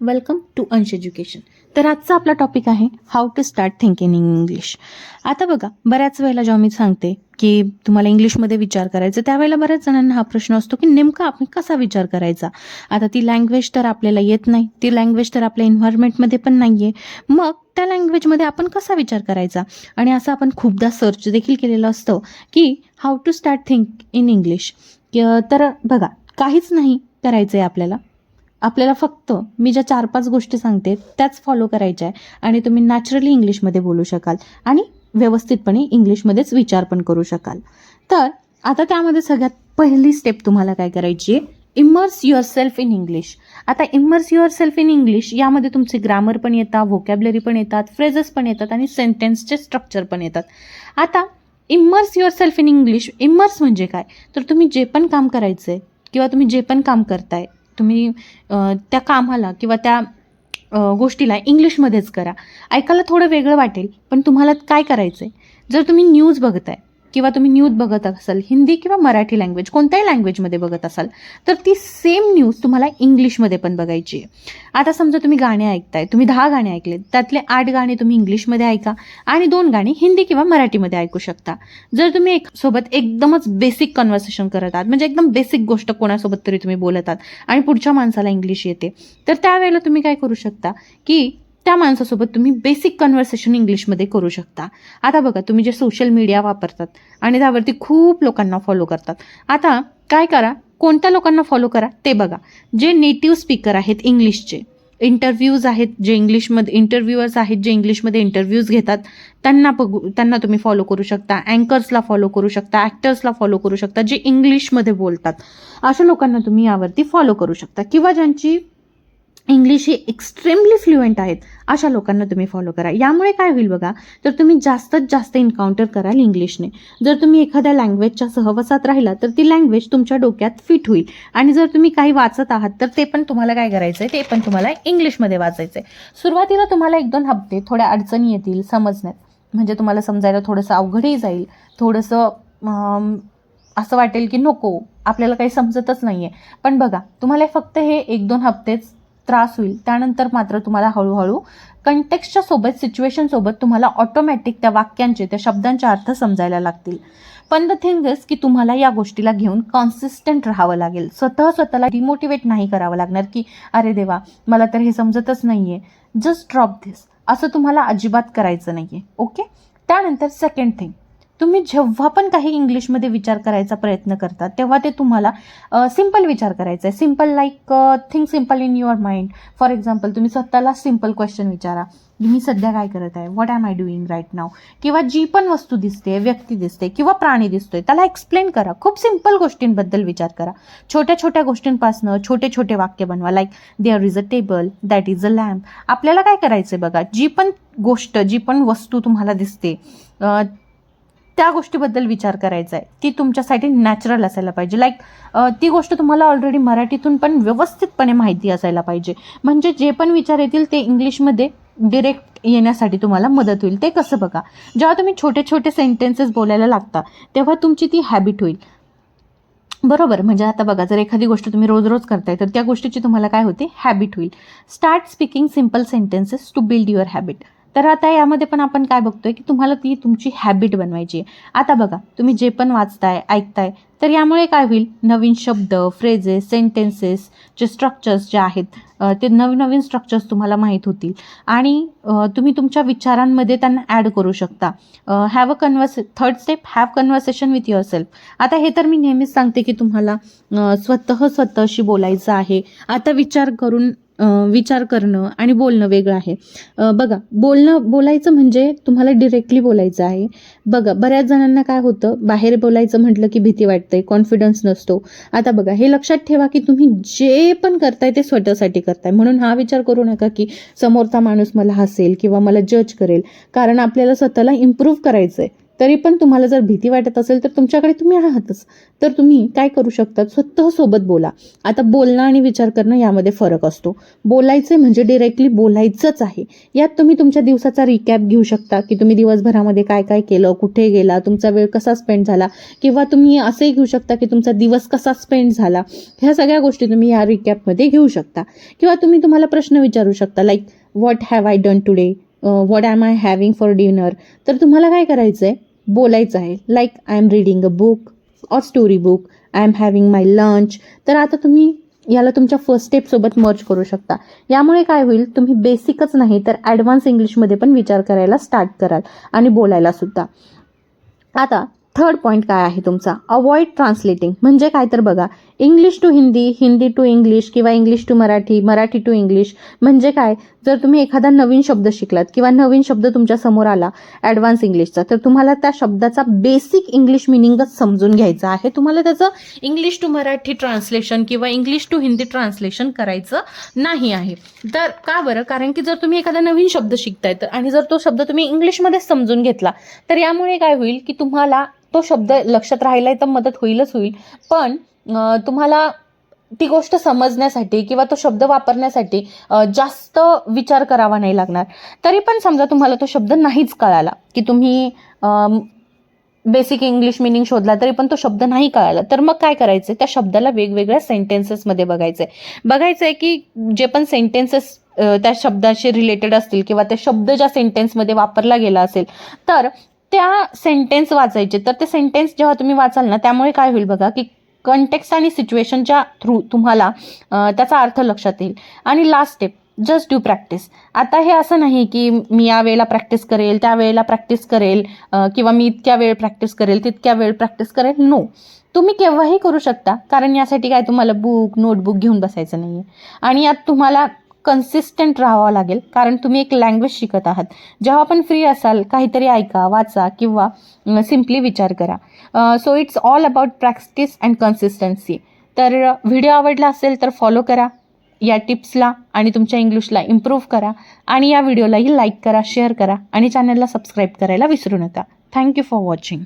Welcome to अंश education तर आजचा आपला टॉपिक आहे how to start thinking in English आता बघा बऱ्याच वेळेला जेव्हा मी सांगते की तुम्हाला इंग्लिशमध्ये विचार करायचा त्यावेळेला बऱ्याच जणांना हा प्रश्न असतो की नेमका आपण कसा विचार करायचा? आता ती लँग्वेज तर आपल्याला येत नाही ती लँग्वेज तर आपल्या एन्व्हायरमेंटमध्ये पण नाही आहे मग त्या लँग्वेजमध्ये आपण कसा विचार करायचा? आणि असं आपण खूपदा सर्च देखील केलेलं असतं की how to start think in English तर बघा काहीच नाही करायचं आहे आपल्याला. आपल्याला फक्त मी ज्या चार पाच गोष्टी सांगते त्याच फॉलो करायच्या आहे. आणि तुम्ही नॅचरली इंग्लिशमध्ये बोलू शकाल आणि व्यवस्थितपणे इंग्लिशमध्येच विचार पण करू शकाल. तर आता त्यामध्ये सगळ्यात पहिली स्टेप तुम्हाला काय करायची आहे? Immerse yourself in English आता immerse yourself in English यामध्ये तुमचे ग्रामर पण येतात व्होकॅबलरी पण येतात फ्रेजेस पण येतात आणि सेंटेन्सचे स्ट्रक्चर पण येतात. आता immerse yourself in English immerse म्हणजे काय? तर तुम्ही जे पण काम करायचं आहे किंवा तुम्ही जे पण काम करताय तुम्ही त्या कामाला किंवा त्या गोष्टीला इंग्लिशमध्येच करा. ऐकायला थोडं वेगळं वाटेल पण तुम्हाला काय करायचं आहे जर तुम्ही न्यूज बघताय किंवा तुम्ही न्यूज बघत असाल हिंदी किंवा मराठी लँग्वेज कोणत्याही लँग्वेजमध्ये बघत असाल तर ती सेम न्यूज तुम्हाला इंग्लिशमध्ये पण बघायची आहे. आता समजा तुम्ही गाणे ऐकताय तुम्ही दहा गाणे ऐकले त्यातले आठ गाणे तुम्ही इंग्लिशमध्ये ऐका आणि दोन गाणी हिंदी किंवा मराठीमध्ये ऐकू शकता. जर तुम्ही एक सोबत एकदमच बेसिक कन्व्हर्सेशन करत आहात म्हणजे एकदम बेसिक गोष्ट कोणासोबत तरी तुम्ही बोलत आहात आणि पुढच्या माणसाला इंग्लिश येते तर त्यावेळेला तुम्ही काय करू शकता की त्या माणसासोबत तुम्ही बेसिक कन्व्हर्सेशन इंग्लिशमध्ये करू शकता. आता बघा तुम्ही जे सोशल मीडिया वापरतात आणि त्यावरती खूप लोकांना फॉलो करतात. आता काय करा? कोणत्या लोकांना फॉलो करा? ते बघा. जे नेटिव्ह स्पीकर आहेत इंग्लिशचे इंटरव्ह्यूज आहेत जे इंग्लिशमध्ये इंटरव्ह्युअर्स आहेत जे इंग्लिशमध्ये इंटरव्ह्यूज घेतात त्यांना बघू त्यांना तुम्ही फॉलो करू शकता. अँकर्सला फॉलो करू शकता. ॲक्टर्सला फॉलो करू शकता. जे इंग्लिशमध्ये बोलतात अशा लोकांना तुम्ही यावरती फॉलो करू शकता. किंवा ज्यांची इंग्लिश ही एक्स्ट्रीमली फ्लुएंट आहेत अशा लोकांना तुम्ही फॉलो करा. यामुळे काय होईल बघा तर तुम्ही जास्तीत जास्त इन्काउंटर कराल इंग्लिशने जर तुम्ही एखाद्या लँग्वेजच्या सहवासात राहिला तर ती लँग्वेज तुमच्या डोक्यात फिट होईल. आणि जर तुम्ही काही वाचत आहात तर ते पण तुम्हाला काय करायचं आहे ते पण तुम्हाला इंग्लिशमध्ये वाचायचं आहे सुरुवातीला तुम्हाला एक दोन हप्ते थोड्या अडचणी येतील समजण्यात. म्हणजे तुम्हाला समजायला थोडंसं अवघडही जाईल थोडंसं असं वाटेल की नको आपल्याला काही समजतच नाही आहे पण बघा तुम्हाला फक्त हे एक दोन हप्तेच त्रास होईल. त्यानंतर मात्र तुम्हाला हळूहळू कंटेक्सच्या सोबत सिच्युएशन सोबत तुम्हाला ऑटोमॅटिक त्या वाक्यांचे त्या शब्दांचे अर्थ समजायला लागतील. पण द थिंग इज की तुम्हाला या गोष्टीला घेऊन कॉन्सिस्टंट राहावं लागेल. स्वतः स्वतःला डिमोटिवेट नाही करावं लागणार की अरे देवा मला तर हे समजतच नाही आहे जस्ट ड्रॉप धिस असं तुम्हाला अजिबात करायचं नाही आहे ओके त्यानंतर सेकंड थिंग तुम्ही जेव्हा पण काही इंग्लिशमध्ये विचार करायचा प्रयत्न करता तेव्हा ते तुम्हाला सिंपल विचार करायचा आहे. Simple like think simple in your mind for example तुम्ही स्वतःला सिंपल क्वेश्चन विचारा. मी सध्या काय करत आहे? What am I doing right नाव किंवा जी पण वस्तू दिसते व्यक्ती दिसते किंवा प्राणी दिसतोय त्याला एक्सप्लेन करा. खूप सिंपल गोष्टींबद्दल विचार करा. छोट्या छोट्या गोष्टींपासनं छोटे छोटे वाक्य बनवा. Like there is a table that is a lamp आपल्याला काय करायचं आहे बघा? जी पण गोष्ट जी पण वस्तू तुम्हाला दिसते त्या गोष्टीबद्दल विचार करायचा आहे ती तुमच्यासाठी नॅचरल असायला पाहिजे. लाईक ती गोष्ट तुम्हाला ऑलरेडी मराठीतून पण व्यवस्थितपणे माहिती असायला पाहिजे. म्हणजे जे पण विचार येतील ते इंग्लिशमध्ये डिरेक्ट येण्यासाठी तुम्हाला मदत होईल. ते कसं बघा जेव्हा तुम्ही छोटे छोटे सेंटेन्सेस बोलायला लागता तेव्हा तुमची ती हॅबिट होईल. बरोबर? म्हणजे आता बघा जर एखादी गोष्ट तुम्ही रोज रोज करताय तर त्या गोष्टीची तुम्हाला काय होते? हॅबिट होईल. Start speaking simple sentences to build your habit तर आता यामध्ये पण आपण काय बघतोय की तुम्हाला ती तुमची हॅबिट बनवायची आहे. आता बघा तुम्ही जे पण वाचताय ऐकताय तर यामुळे काय होईल? नवीन शब्द फ्रेजेस सेंटेन्सेस जे स्ट्रक्चर्स जे आहेत ते नवीन नवीन स्ट्रक्चर्स तुम्हाला माहीत होतील. आणि तुम्ही तुमच्या विचारांमध्ये त्यांना ॲड करू शकता. Have a converse third step have conversation with yourself आता हे तर मी नेहमीच सांगते की तुम्हाला स्वतः स्वतःशी बोलायचं आहे. आता विचार करून विचार करणं आणि बोलणं वेगळं आहे. बघा बोलणं बोलायचं म्हणजे तुम्हाला डिरेक्टली बोलायचं आहे. बघा बऱ्याच जणांना काय होतं बाहेर बोलायचं म्हटलं की भीती वाटते कॉन्फिडन्स नसतो. आता बघा हे लक्षात ठेवा की तुम्ही जे पण करताय ते स्वतःसाठी करताय. म्हणून हा विचार करू नका की समोरचा माणूस मला हसेल किंवा मला जज करेल. कारण आपल्याला स्वतःला इम्प्रूव्ह करायचं आहे तरी पण तुम्हाला जर भीती वाटत असेल तर तुमच्याकडे तुम्ही आहातच. तर तुम्ही काय करू शकता स्वतः सोबत बोला. आता बोलणं आणि विचार करणं यामध्ये फरक असतो. बोलायचं म्हणजे डिरेक्टली बोलायचंच आहे. यात तुम्ही तुमच्या दिवसाचा रिकॅप घेऊ शकता की तुम्ही दिवसभरामध्ये काय काय केलं कुठे गेला तुमचा वेळ कसा स्पेंड झाला किंवा तुम्ही असंही घेऊ शकता की तुमचा दिवस कसा स्पेंड झाला. ह्या सगळ्या गोष्टी तुम्ही या रिकॅपमध्ये घेऊ शकता. किंवा तुम्ही तुम्हाला प्रश्न विचारू शकता like what have I done today what am I having for dinner तर तुम्हाला काय करायचं आहे बोलायचं आहे. Like I am reading a book or story book I am having my lunch तर आता तुम्ही याला तुमच्या फर्स्ट स्टेपसोबत मर्ज करू शकता. यामुळे काय होईल? तुम्ही बेसिकच नाही तर ॲडव्हान्स इंग्लिशमध्ये पण विचार करायला स्टार्ट कराल आणि बोलायला सुद्धा. आता थर्ड पॉईंट काय आहे तुमचा? अवॉइड ट्रान्सलेटिंग म्हणजे काय तर बघा. English to Hindi Hindi to English किंवा English to Marathi Marathi to English म्हणजे काय? जर तुम्ही एखादा नवीन शब्द शिकलात किंवा नवीन शब्द तुमच्यासमोर आला ॲडव्हान्स इंग्लिशचा तर तुम्हाला त्या शब्दाचा बेसिक इंग्लिश मिनिंगच समजून घ्यायचा आहे. तुम्हाला त्याचं इंग्लिश टू मराठी ट्रान्सलेशन किंवा इंग्लिश टू हिंदी ट्रान्सलेशन करायचं नाही आहे. तर का बरं? कारण की जर तुम्ही एखादा नवीन शब्द शिकताय तर आणि जर तो शब्द तुम्ही इंग्लिशमध्ये समजून घेतला तर यामुळे काय होईल की तुम्हाला तो शब्द लक्षात राहायला तर मदत होईलच होईल. पण तुम्हाला ती गोष्ट समजण्यासाठी किंवा तो शब्द वापरण्यासाठी जास्त विचार करावा नाही लागणार. तरी पण समजा तुम्हाला तो शब्द नाहीच कळाला की तुम्ही बेसिक इंग्लिश मिनिंग शोधला तरी पण तो शब्द नाही कळाला तर मग काय करायचं त्या शब्दाला वेगवेगळ्या सेंटेन्सेसमध्ये बघायचं आहे बघायचं आहे की जे पण सेंटेन्सेस त्या शब्दाशी रिलेटेड असतील किंवा त्या शब्द ज्या सेंटेन्समध्ये वापरला गेला असेल तर त्या सेंटेन्स वाचायचे. तर ते सेंटेन्स जेव्हा तुम्ही वाचाल ना त्यामुळे काय होईल बघा की कंटेक्स आणि सिच्युएशनच्या थ्रू तुम्हाला त्याचा अर्थ लक्षात येईल. आणि last step just do practice आता हे असं नाही की मी या वेळेला प्रॅक्टिस करेल त्या वेळेला प्रॅक्टिस करेल किंवा मी इतक्या वेळ प्रॅक्टिस करेल तितक्या वेळ प्रॅक्टिस करेल. नो तुम्ही केव्हाही करू शकता कारण यासाठी काय तुम्हाला बुक नोटबुक घेऊन बसायचं नाही आहे आणि यात तुम्हाला कन्सिस्टंट राहावं लागेल. कारण तुम्ही एक लँग्वेज शिकत आहात. जेव्हा आपण फ्री असाल काहीतरी ऐका वाचा किंवा सिम्पली विचार करा. So it's all about practice and consistency तर व्हिडिओ आवडला असेल तर फॉलो करा. या टिप्सला आणि तुमच्या इंग्लिशला इम्प्रूव्ह करा. आणि या व्हिडिओलाही लाईक करा शेअर करा. आणि चॅनलला सबस्क्राईब करायला विसरू नका. Thank you for watching